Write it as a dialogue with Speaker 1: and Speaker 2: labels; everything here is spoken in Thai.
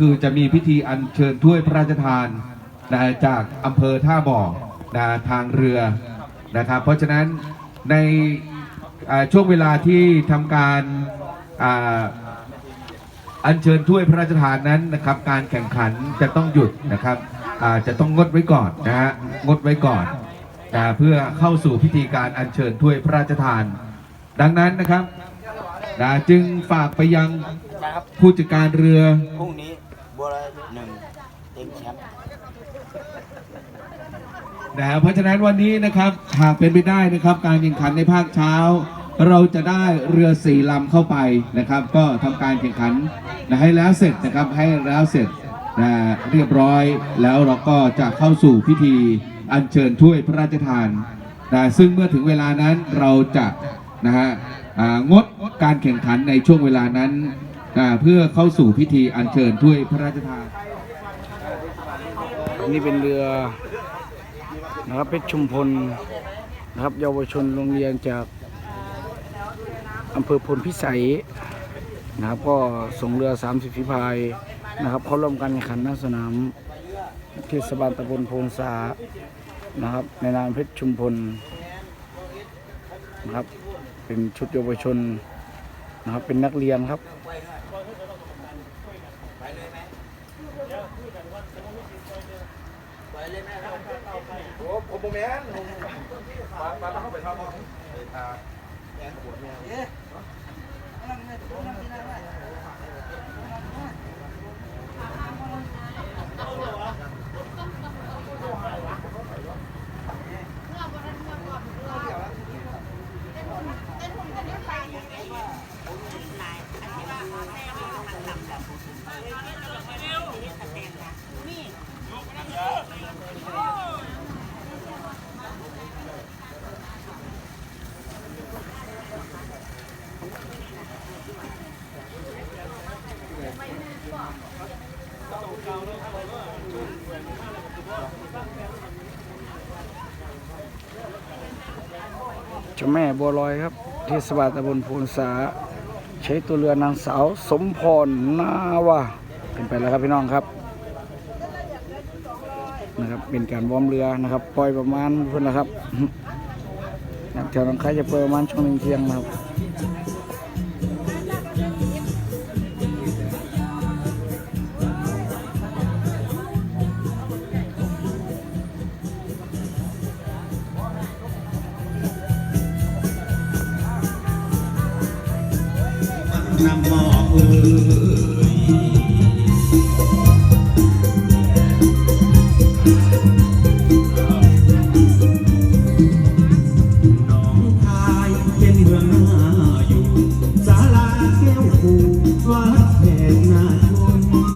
Speaker 1: คือจะมีพิธีอัญเชิญถ้วยพระราชทานนะจากอำเภอท่าบ่อนะทางเรือนะครับ เพราะฉะนั้นในช่วงเวลาที่ทำการอัญเชิญถ้วยพระราชทานนั้นนะครับ การแข่งขันจะต้องหยุดนะครับจะต้องงดไว้ก่อนนะฮะงดไว้ก่อนนะเพื่อเข้าสู่พิธีการอัญเชิญถ้วยพระราชทาน ดังนั้นนะครับนะจึงฝากไปยังผู้จัดการเรือ
Speaker 2: พรุ่งนี้ บัวลอยหนึ่งเต็มแชมป์
Speaker 1: นะฮะเพราะฉะนั้นวันนี้นะครับหากเป็นไปได้นะครับ การแข่งขันในภาคเช้า เราจะได้เรือสี่ลำเข้าไปนะครับ ก็ทำการแข่งขันนะให้แล้วเสร็จนะครับให้แล้วเสร็จนะเรียบร้อยแล้วเราก็จะเข้าสู่พิธีอัญเชิญถ้วยพระราชทานนะซึ่งเมื่อถึงเวลานั้นเราจะนะฮะงดการแข่งขันในช่วงเวลานั้น เพื่อเข้าสู่พิธีอัญเชิญถ้วยพระราชทาน
Speaker 3: นี่เป็นเรือนะครับเพชรชุมพลนะครับเยาวชนโรงเรียนจากอำเภอพลพิสัยนะครับก็ส่งเรือ 30ฝีพายนะครับเขาร่วมกันแข่งขันหน้าสนามเทศบาลตำบลโพนสานะครับในนามเพชรชุมพลนะครับเป็นชุดเยาวชนนะครับเป็นนักเรียนครับ โอ้โมเมียนมามาต้องเข้าไปทำก่อน จ้าแม่บัวลอยครับ เทศบาลตำบลโพนสา ใช้ตัวเรือนางสาว สมพรนาวาเป็นไปแล้วครับพี่น้องครับนะครับเป็นการวอร์มเรือนะครับปล่อยประมาณเพื่อนนะครับแถวน้องคาจะปล่อยประมาณช่วงหนึ่งเที่ยงนะครับ
Speaker 4: นำหมอเอ่ยน้องคายเป็นเมืองน่าอยู่ศาลาแก้วคูวัดแขกนา